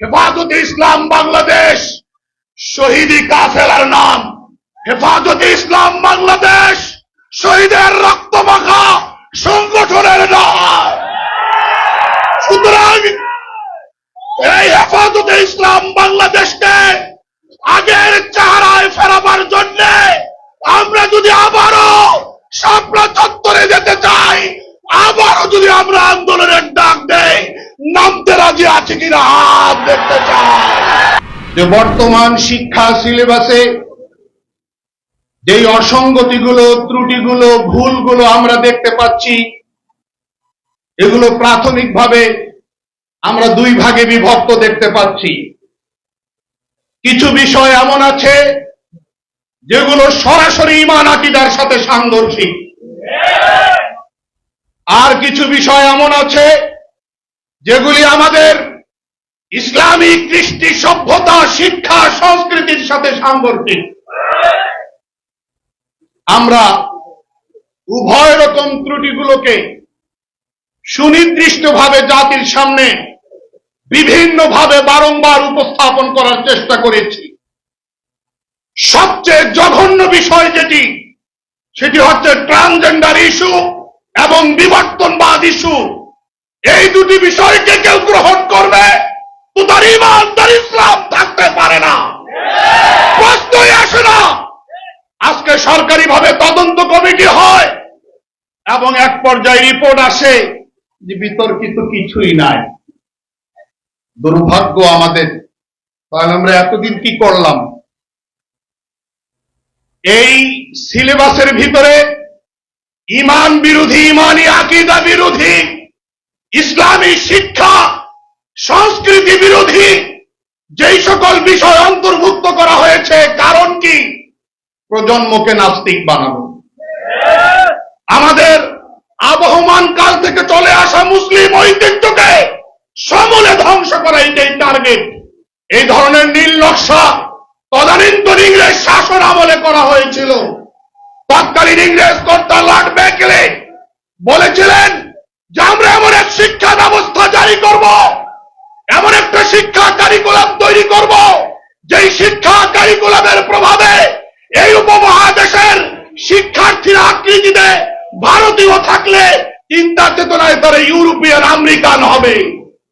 হেফাজতে ইসলাম বাংলাদেশ, শহীদি কাফেলার নাম। হেফাজত ইসলাম বাংলাদেশ, শহীদের রক্ত মাখা সংগঠনের নাম। সুতরাং এই হেফাজতে ইসলাম বাংলাদেশকে আগের চেহারায় ফেরাবার জন্য আছে কিনা? হাত দেখতে যে বর্তমান শিক্ষা সিলেবাসে যেই অসঙ্গতিগুলো, ত্রুটিগুলো, ভুলগুলো আমরা দেখতে পাচ্ছি, এগুলো প্রাথমিকভাবে আমরা দুই ভাগে বিভক্ত দেখতে পাচ্ছি। কিছু বিষয় এমন আছে যেগুলো সরাসরি ইমান আকিদার সাথে সাংঘর্ষিক। আর কিছু বিষয় এমন আছে যেগুলি আমাদের ইসলামী কৃষ্টি সভ্যতা, শিক্ষা, সংস্কৃতির সাথে সাংঘর্ষিক। আমরা উভয় রকম ত্রুটিগুলোকে সুনির্দিষ্টভাবে জাতির সামনে বিভিন্নভাবে বারংবার উপস্থাপন করার চেষ্টা করেছি। সবচেয়ে জঘন্য বিষয় যেটি, সেটি হচ্ছে ট্রান্সজেন্ডার ইস্যু এবং বিবর্তনবাদ ইস্যু। এই দুটি বিষয়কে কেউ গ্রহণ করবে? তার ইমান তার ইসলাম থাকতে পারে না। প্রশ্নই আসে না। আজকে সরকারিভাবে তদন্ত কমিটি হয় এবং এক পর্যায়ে রিপোর্ট আসে যে বিতর্কিত কিছুই নাই। দুর্ভাগ্য আমাদের। তাহলে আমরা এতদিন কি করলাম? এই সিলেবাসের ভিতরে ইমান বিরোধী, ইমানি আকিদা বিরোধী, ইসলামী শিক্ষা সংস্কৃতি বিরোধী যেই সকল বিষয় অন্তর্ভুক্ত করা হয়েছে, কারণ কি? প্রজন্মকে নাস্তিক বানানো। আমাদের আবহমান কাল থেকে চলে আসা মুসলিম ঐতিহ্যকে সমূলে ধ্বংস করা এটাই টার্গেট, এই ধরনের নীল নকশা তদানীন্তন ইংরেজ শাসন আমলে করা হয়েছিল। তৎকালীন ইংরেজ কর্তা লর্ড বেকেলে বলেছিলেন যে আমরা এমন এক শিক্ষা ব্যবস্থা জারি করব এমন একটা শিক্ষা কারিকুলাম তৈরি করব যেই শিক্ষা কারিকুলামের প্রভাবে এই উপমহাদেশের শিক্ষার্থীরা আকৃতিতে ভারতীয় থাকলে চিন্তা চেতনায় তারা ইউরোপিয়ান, আমেরিকান হবে।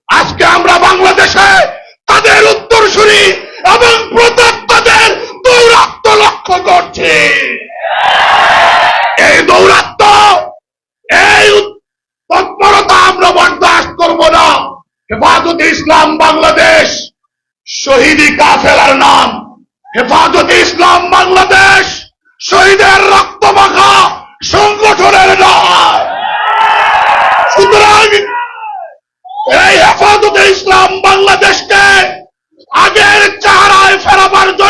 আজকে আমরা বাংলাদেশে তাদের উত্তরসূরি এবং প্রতাপ তাদের দৌরাত্ম লক্ষ্য করছে। এই দৌরাত্ম এই তৎপরতা আমরা বরদাস্ত করব না। হেফাজতে ইসলাম বাংলাদেশ, শহীদি কাফেলার নাম হেফাজতে ইসলাম বাংলাদেশ, শহীদের রক্ত মাখা সংগঠনের নয় সুতরাং এই হেফাজতে ইসলাম বাংলাদেশকে আগের চেহারায় ফেরাবার জন্য